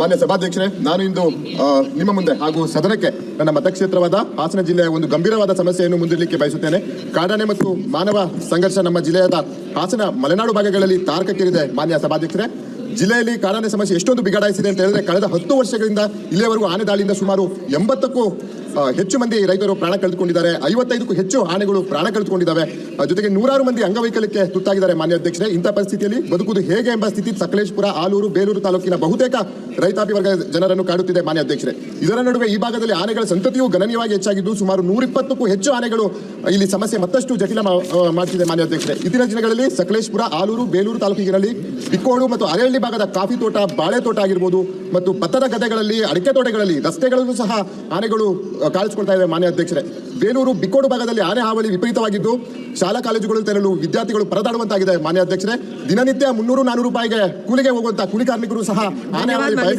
ಮಾನ್ಯ ಸಭಾಧ್ಯಕ್ಷರೇ, ನಾನು ಇಂದು ನಿಮ್ಮ ಮುಂದೆ ಹಾಗೂ ಸದನಕ್ಕೆ ನನ್ನ ಮತಕ್ಷೇತ್ರವಾದ ಹಾಸನ ಜಿಲ್ಲೆಯ ಒಂದು ಗಂಭೀರವಾದ ಸಮಸ್ಯೆಯನ್ನು ಮುಂದಿಡಲಿಕ್ಕೆ ಬಯಸುತ್ತೇನೆ. ಕಾಡಾನೆ ಮತ್ತು ಮಾನವ ಸಂಘರ್ಷ ನಮ್ಮ ಜಿಲ್ಲೆಯಾದ ಹಾಸನ ಮಲೆನಾಡು ಭಾಗಗಳಲ್ಲಿ ತಾರಕಕ್ಕೇರಿದೆ ಮಾನ್ಯ ಸಭಾಧ್ಯಕ್ಷರೇ. ಜಿಲ್ಲೆಯಲ್ಲಿ ಕಾಡಾನೆ ಸಮಸ್ಯೆ ಎಷ್ಟೊಂದು ಬಿಗಡಾಯಿಸಿದೆ ಅಂತ ಹೇಳಿದ್ರೆ ಕಳೆದ ಹತ್ತು ವರ್ಷಗಳಿಂದ ಇಲ್ಲಿಯವರೆಗೂ ಆನೆ ದಾಳಿಯಿಂದ ಸುಮಾರು ಎಂಬತ್ತಕ್ಕೂ ಹೆಚ್ಚು ಮಂದಿ ರೈತರು ಪ್ರಾಣ ಕಳೆದುಕೊಂಡಿದ್ದಾರೆ. ಐವತ್ತೈದಕ್ಕೂ ಹೆಚ್ಚು ಆನೆಗಳು ಪ್ರಾಣ ಕಳೆದುಕೊಂಡಿದ್ದಾವೆ. ಜೊತೆಗೆ ನೂರಾರು ಮಂದಿ ಅಂಗವೈಕಲ್ಯಕ್ಕೆ ತುತ್ತಾಗಿದ್ದಾರೆ ಮಾನ್ಯ ಅಧ್ಯಕ್ಷರೇ. ಇಂಥ ಪರಿಸ್ಥಿತಿಯಲ್ಲಿ ಬದುಕುವುದು ಹೇಗೆ ಎಂಬ ಸ್ಥಿತಿ ಸಕಲೇಶ್ಪುರ, ಆಲೂರು, ಬೇಲೂರು ತಾಲೂಕಿನ ಬಹುತೇಕ ರೈತಾಪಿ ವರ್ಗದ ಜನರನ್ನು ಕಾಡುತ್ತಿದೆ ಮಾನ್ಯ ಅಧ್ಯಕ್ಷರೇ. ಇದರ ನಡುವೆ ಈ ಭಾಗದಲ್ಲಿ ಆನೆಗಳ ಸಂತತಿಯು ಗಣನೀಯವಾಗಿ ಹೆಚ್ಚಾಗಿದ್ದು ಸುಮಾರು ನೂರಿಪ್ಪತ್ತಕ್ಕೂ ಹೆಚ್ಚು ಆನೆಗಳು ಇಲ್ಲಿ ಸಮಸ್ಯೆ ಮತ್ತಷ್ಟು ಜಟಿಲ ಮಾಡ್ತಿದೆ ಮಾನ್ಯ ಅಧ್ಯಕ್ಷರೇ. ಇತ್ತೀನ ದಿನಗಳಲ್ಲಿ ಸಕಲೇಶ್ಪುರ ಆಲೂರು ಬೇಲೂರು ತಾಲೂಕಿನಲ್ಲಿ ಬಿಕ್ಕೋಡು ಮತ್ತು ಅರಹಳ್ಳಿ ಭಾಗದ ಕಾಫಿ ತೋಟ ಬಾಳೆ ತೋಟ ಆಗಿರ್ಬೋದು ಮತ್ತು ಭತ್ತದ ಗದ್ದೆಗಳಲ್ಲಿ ಅಡಿಕೆ ತೋಟಗಳಲ್ಲಿ ರಸ್ತೆಗಳಲ್ಲೂ ಸಹ ಆನೆಗಳು ಆ, ಇದೆ ಇವೆ ಮಾನ್ಯ ಅಧ್ಯಕ್ಷರೇ. ಬೇಲೂರು ಬಿಕ್ಕೋಡು ಭಾಗದಲ್ಲಿ ಆನೆ ಹಾವಳಿ ವಿಪರೀತವಾಗಿದ್ದು ಶಾಲಾ ಕಾಲೇಜುಗಳು ತೆರಳು ವಿದ್ಯಾರ್ಥಿಗಳು ಪರದಾಡುವಂತಾಗಿದೆ ಮಾನ್ಯ ಅಧ್ಯಕ್ಷರೇ. ದಿನನಿತ್ಯ ಮುನ್ನೂರು ನಾನೂರು ರೂಪಾಯಿಗೆ ಕೂಲಿಗೆ ಹೋಗುವಂತಹ ಕೂಲಿ ಕಾರ್ಮಿಕರು ಸಹ ಆನೆ ಹಾವಳಿ